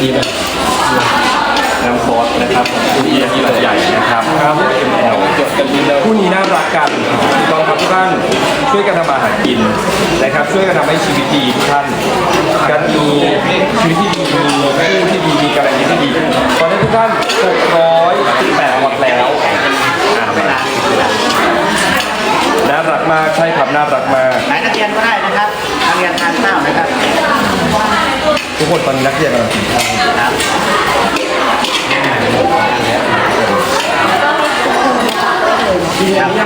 ทีแบบน้ำซอสนะครับของคุณเอียที่ใหญ่นะครับครับ ML คู่นี้น่ารักกันกองทัพทุกท่านช่วยกันทำอาหารกินนะครับ ช่วยกันทำให้ชีวิตดีทุกท่านการมีชีวิตที่ดีมีคู่ที่ดีมีกำลังใจที่ Yeah.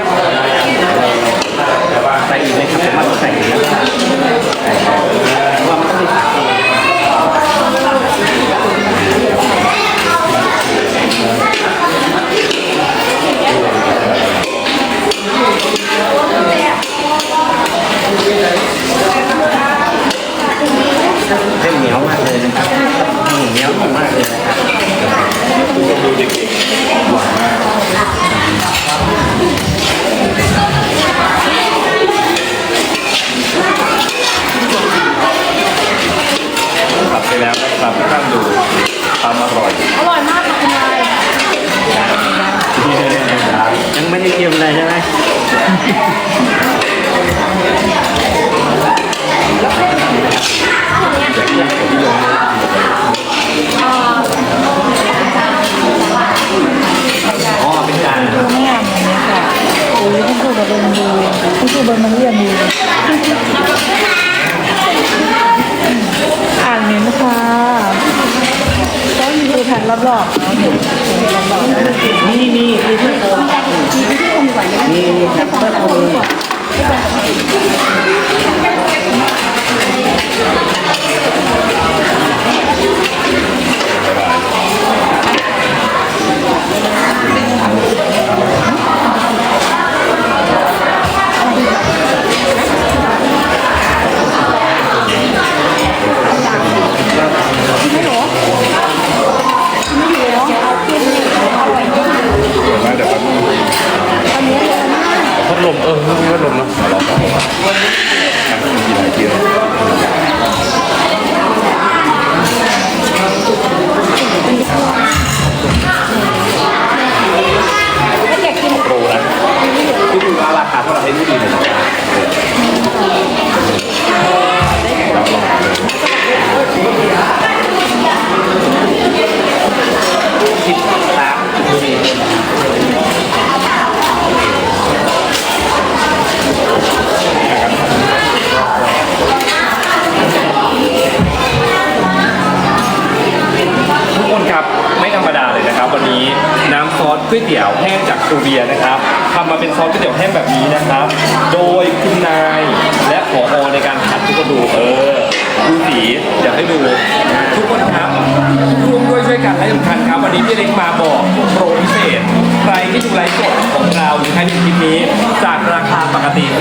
ยคุณครูกับเบนดูคุณครูบนมันเรียนดูอ่านเมนค่ะก็มีดูแผ่นรอบๆรอบๆมีมีมีเพื่อนโกงครับมีมีครับเพื่อนโกง ไหร่ให้ดูดีหน่อยเลองดูคิดตามดูดีทุกคนครับไม่ธรรมดาเลยนะครับ วันนี้น้ำซอสก๋วยเตี๋ยวแห้งจากคูเบียนะครับ ทำมาเป็นซอสก๋วยเตี๋ยวแห้งแบบนี้นะครับ โดยคุณนายและผอในการผัดทุกคนดูเออดูสีอยากให้ดูทุกคนครับร่วมด้วยช่วยกันและสำคัญครับ วันนี้พี่เล็กมาบอกโปรพิเศษ ใครที่ดูไลฟ์สดของเราหรือใครดูคลิปนี้ จากราคาปกติ 100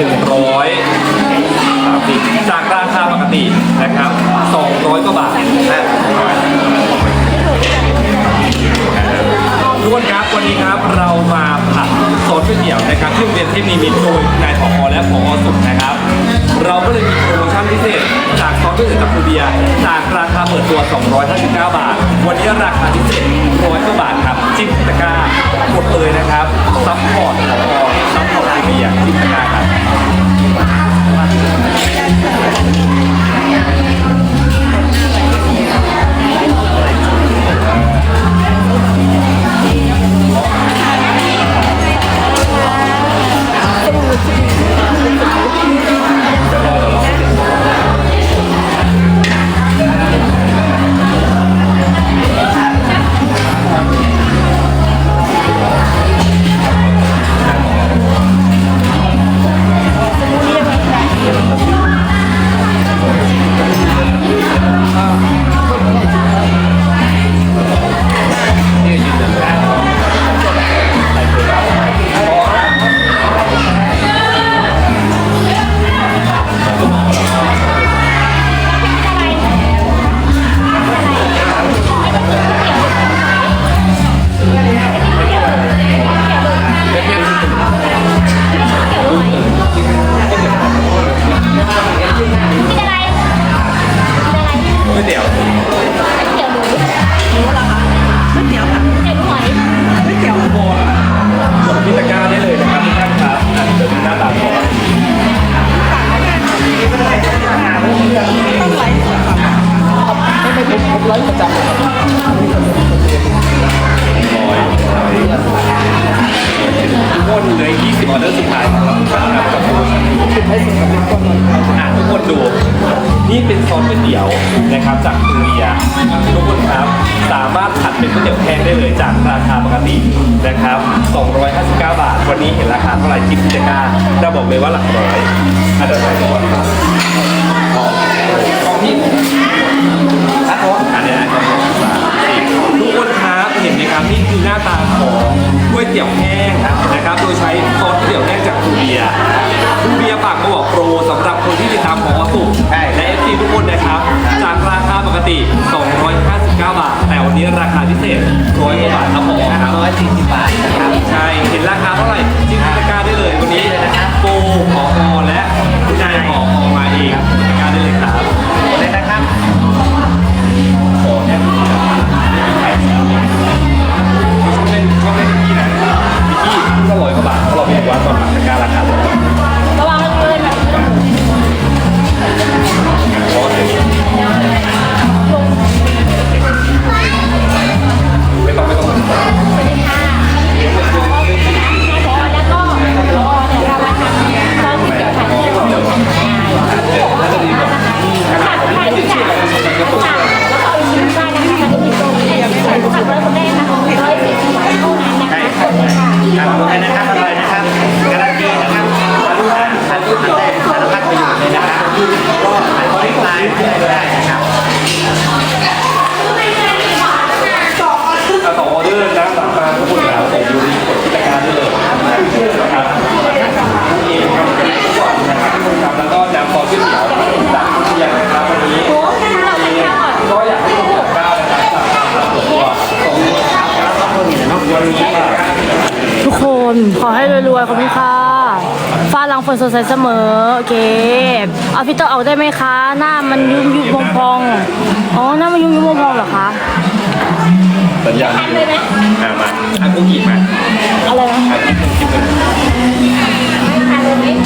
จากราคาปกตินะครับ 200กว่าบาทนะทุกคนครับวันนี้ครับเรามาผัด ซอสก๋วยเตี๋ยวนะครับที่โรงเรียนเทคนิคมิตรโดยนายผอและผอสุขนะครับ เราก็เลยมีโปรโมชั่นพิเศษ จากซอสก๋วยเตี๋ยวจากคูเบียจากราคาเปิดตัว 259 บาท วันนี้ราคาพิเศษ 100กว่าบาทครับจิ้มตะกร้ากดเลยนะครับซัพพอร์ตผอซัพพอร์ตคูเบียจิ้มตะกร้าครับ ก๋วยเตี๋ยว เป็นก๋วยเตี๋ยวแห้งได้เลยจากราคาปกตินะครับ 259 บาท วันนี้เห็นราคาเท่าไหร่คิดพิจารณาเราบอกเลยว่าหลักร้อยอันเดียวกันก่อนครับของพี่ครับผมอันนี้นะครับสามสิบทุกคนครับเห็นไหมครับนี่คือหน้าตาของก๋วยเตี๋ยวแห้งนะครับ โดยใช้ซอสก๋วยเตี๋ยวแห้งจากซูเรียซูเรียปากมาบอกโปรสำหรับคนที่ติดตามของวัตถุและเอฟซีทุกคนนะครับ จากราคาปกติ2 นนี้ราคาพิเศษ100กว่าบาทครับผมครับร้อยสี่สิบบาทนะครับใช่เห็นราคาเท่าไหร่จิ้มตะกร้าได้เลยวันนี้โกหออและคุณนายหออมาเองตะกร้าได้เลยครับ องไลน์ก็ได้นะครับต่อออเดอร์นะสั่งมาทุกคนแล้วแต่อยู่ในกดที่ตะกาได้เลยนะครับนี่ทำกันทุกวันนะครับทุกคนครับแล้วก็น้ำซอสก๋วยเตี๋ยวจากทุกอย่างนะครับวันนี้โอ้งั้นเราไปทำก่อนก็อยากให้ทุกคนก้านะครับสั่งมาตัวตัวครับวันนี้ทุกคนขอให้รวยๆขอบคุณค่ะฟ้าห ลังฝนสดใสเสมอ โอเคเอาฟิลเตอร์ออกได้ไหมคะ หน้ามันยุบยุบพองพองๆอ๋อหน้ามันยุบยุบพองพองๆเหรอคะสัญญาณดีอ่ามาอากุกิมาอะไรนะอากิกิมา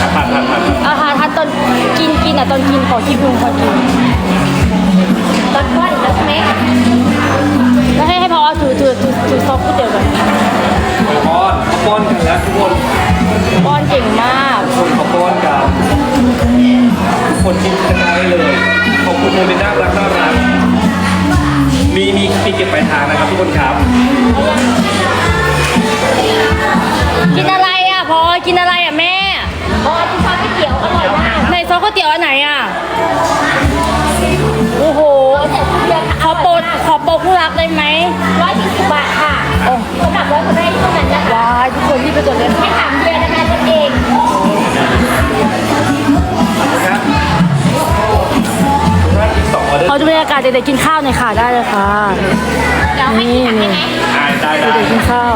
อะผ่านผ่านผ่านอาหารทันตอนกินกินอะตอนกินขอคิดดูขอกิน คนกินกันได้เลย ขอบคุณโมเมนต์น่ารักน่ารักมีมีมีเก็บปลายทางนะครับทุกคนครับกินอะไรอะพอกินอะไรอะแม่พอกินซอสก๋วยเตี๋ยวอร่อยมากในซอสก๋วยเตี๋ยวอันไหนอะโอ้โหขอโปรขอโปรคู่รักได้ไหมร้อยสี่สิบบาทค่ะโอ้สำหรับร้อยคนแรกเท่านั้นนะคะว้ายทุกคนที่ไปกดเลยให้ถามเดือนนะคะ กาศเด็กๆกินข้าวหน่อยค่ะได้เลยค่ะนี่นี่ได้ได้ได้เด็กๆกินข้าว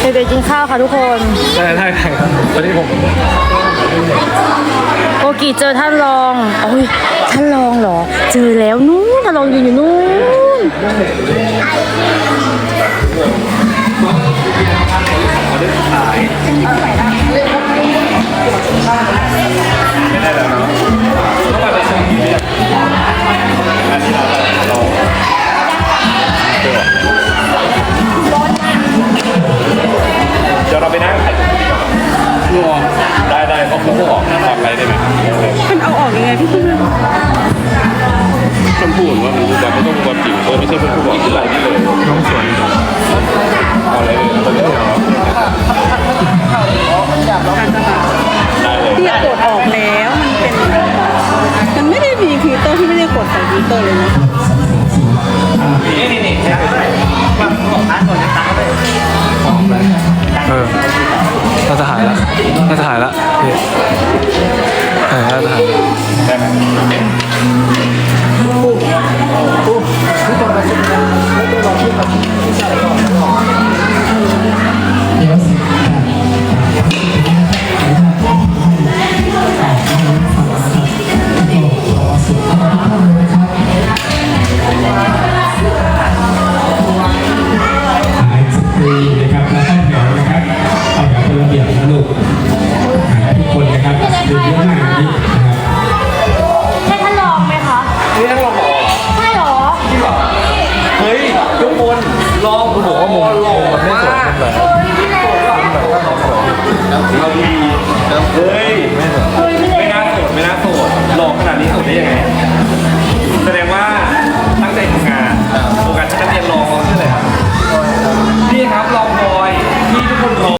เด็กๆกินข้าวค่ะทุกคนได้ได้ได้ครับวันนี้ผมโอกิเจอท่านรองโอ้ยท่านรองเหรอ เจอแล้วนู้นท่านรองยืนอยู่นู้นออเดอร์สุดท้ายไม่ได้แล้ว ใช่เพื่อนผู้บอกนี่ไรนี่เลยน้องสวนเอาอะไรเลยตอนนี้เหรอได้เลยพี่กดออกแล้วมันเป็น มันไม่ได้มีฟิลเตอร์ที่ไม่ได้กดใส่ฟิลเตอร์เลยนะนี่นี่นี่เออน่าจะหายล้วน่าจะหายล้วพี่เออน่าจะหาย แล้ ลองคุณบอกว่ามุมหล่อไม่สวยมุมไหนเราดีเฮ้ยไม่สวยไม่น่าโสดไม่น่าโสดหล่อขนาดนี้โสดได้ยังไง แสดงว่าตั้งใจทำงานโอกาสที่นัเรียนรอใช่ไหมครับนี่ครับลองบอยที่ทุกคนรอ